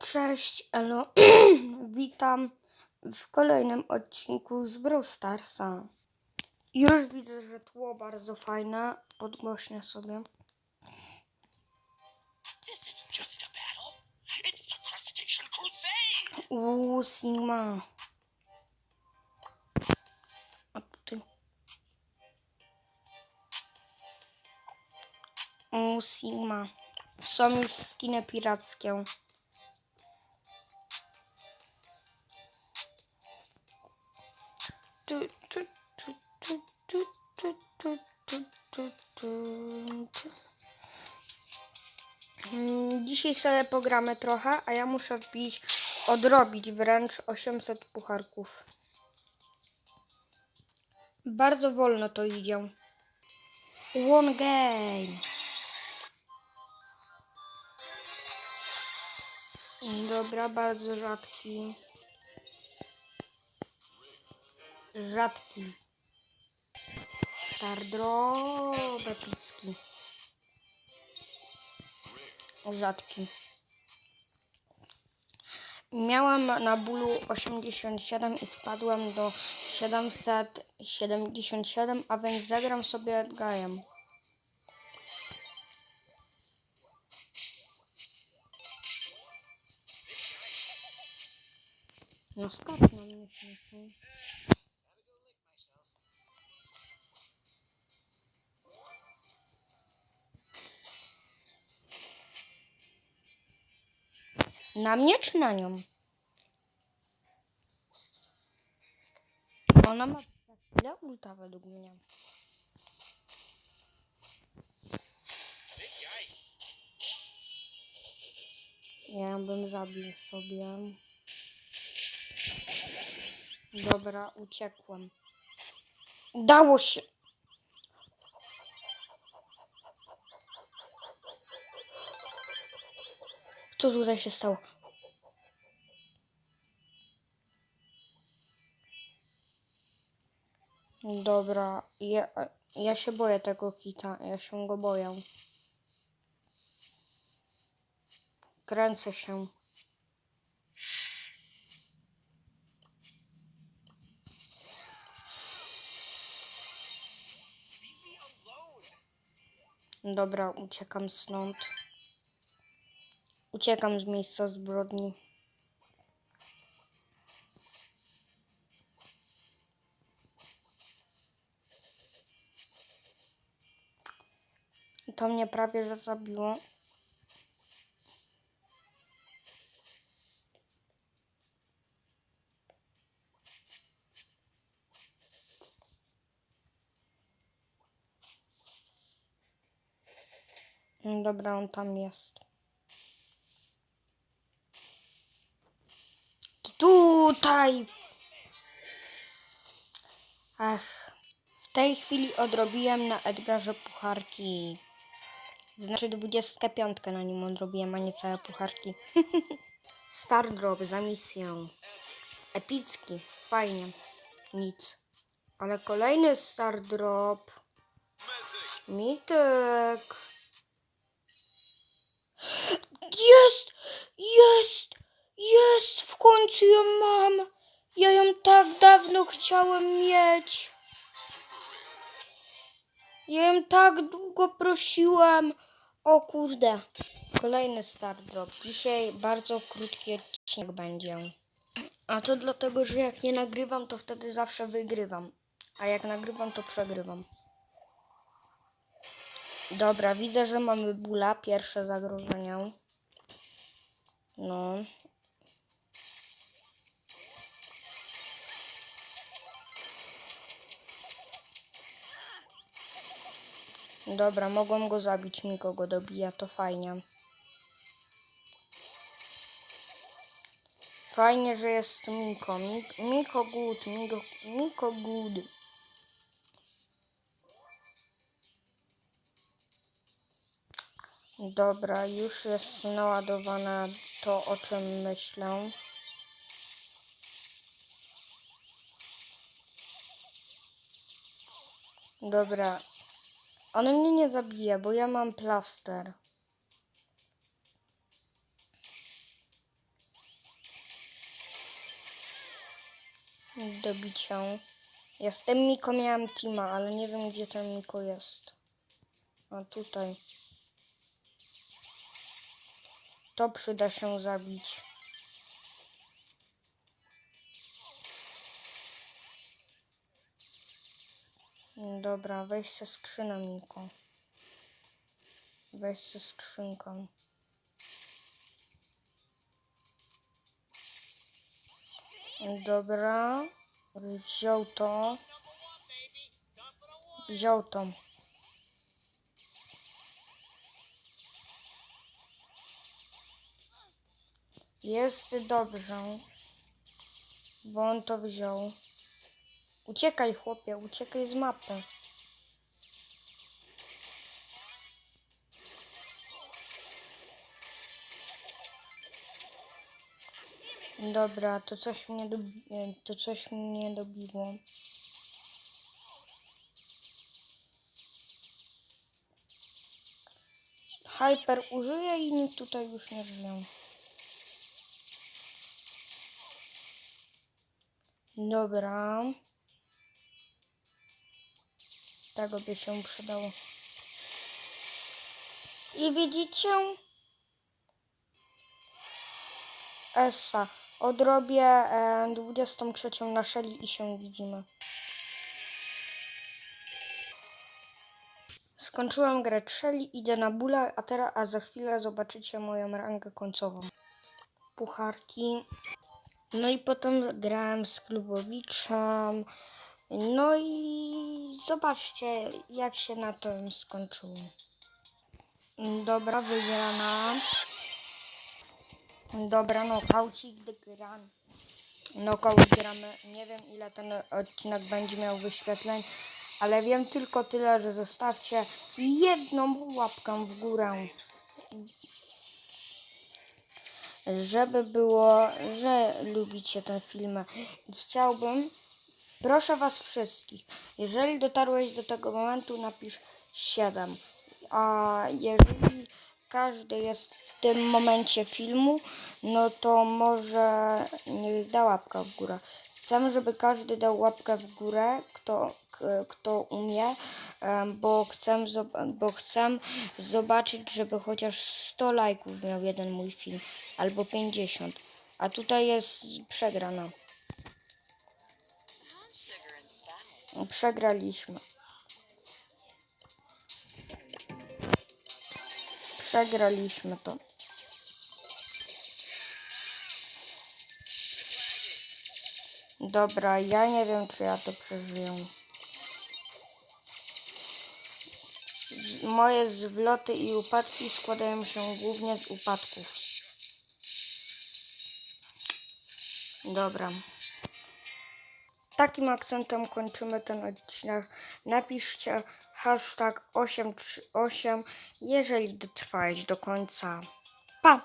Cześć, elo. Witam w kolejnym odcinku z Brawl Starsa. Już widzę, że tło bardzo fajne. Podgłośnię sobie. Uuu, Sigma. A tutaj. Uuu, Sigma. Są już skiny pirackie. Dzisiaj sobie pogramy trochę, a ja muszę wbić, odrobić wręcz 800 pucharków. Bardzo wolno to idzie. One game. Dobra, bardzo rzadki. Rzadki. Stardrop epicki. Rzadki. Miałam na bólu 87 i spadłem do 777, a więc zagram sobie Edgarem. No skacz na mnie Na mnie czy na nią? Ona ma chwilę ulta według mnie. Ja bym zabił sobie. Dobra, uciekłem. Udało się. Co tutaj się stało? Dobra, ja, ja się boję tego kita, ja się go boję. Kręcę się. Dobra, uciekam stąd. Uciekam z miejsca zbrodni. To mnie prawie że zabiło. Dobra, on tam jest. Tutaj! Ach, w tej chwili odrobiłem na Edgarze pucharki. Znaczy 25 na nim odrobiłem, a nie całe pucharki. Stardrop za misję. Epicki, fajnie. Nic. Ale kolejny Stardrop. Mitek. Jest! Jest! Jest! W końcu ją mam! Ja ją tak dawno chciałem mieć. Ja ją tak długo prosiłem. O kurde. Kolejny Star Drop. Dzisiaj bardzo krótki odcinek będzie. A to dlatego, że jak nie nagrywam, to wtedy zawsze wygrywam. A jak nagrywam, to przegrywam. Dobra, widzę, że mamy bula. Pierwsze zagrożenie. No. Dobra, mogłem go zabić, Miko go dobija, to fajnie. Fajnie, że jest Miko. Mik- Miko good, Miko, Miko good. Dobra, już jest naładowane to, o czym myślę. Dobra. Ono mnie nie zabije, bo ja mam plaster. Dobić ją. Ja z tym Miko miałem Tima, ale nie wiem gdzie ten Miko jest. A tutaj. To przyda się zabić. Dobra, weź se skrzynę, Miko. Weź se skrzynką. Dobra. Wziął to. Wziął to. Jest dobrze. Bo on to wziął. Uciekaj, chłopie, uciekaj z mapy. Dobra, to coś mnie dobi- to coś mnie dobiło. Hyper użyje i nikt tutaj już nie żyją. Dobra. Tego by się przydało. I widzicie? Essa. Odrobię e, 23 na szeli i się widzimy. Skończyłem grę Shelly, idę na bula, a teraz, a za chwilę zobaczycie moją rangę końcową. Pucharki. No i potem grałem z Klubowiczem. No i zobaczcie, jak się na tym skończyło. Dobra, wygrana. Dobra, nokaucik gran. Nokaut gramy. Nie wiem ile ten odcinek będzie miał wyświetleń, ale wiem tylko tyle, że zostawcie jedną łapkę w górę. Żeby było, że lubicie ten film. I chciałbym, proszę was wszystkich, jeżeli dotarłeś do tego momentu, napisz 7. A jeżeli każdy jest w tym momencie filmu, no to może niech da łapkę w górę. Chcę, żeby każdy dał łapkę w górę, kto, kto umie, bo chcę, bo chcę zobaczyć, żeby chociaż 100 lajków miał jeden mój film, albo 50. A tutaj jest przegrana. Przegraliśmy. Przegraliśmy to. Dobra, ja nie wiem, czy ja to przeżyję. Moje zwloty i upadki składają się głównie z upadków. Dobra. Takim akcentem kończymy ten odcinek. Napiszcie hashtag 838, jeżeli dotrwałeś do końca. Pa!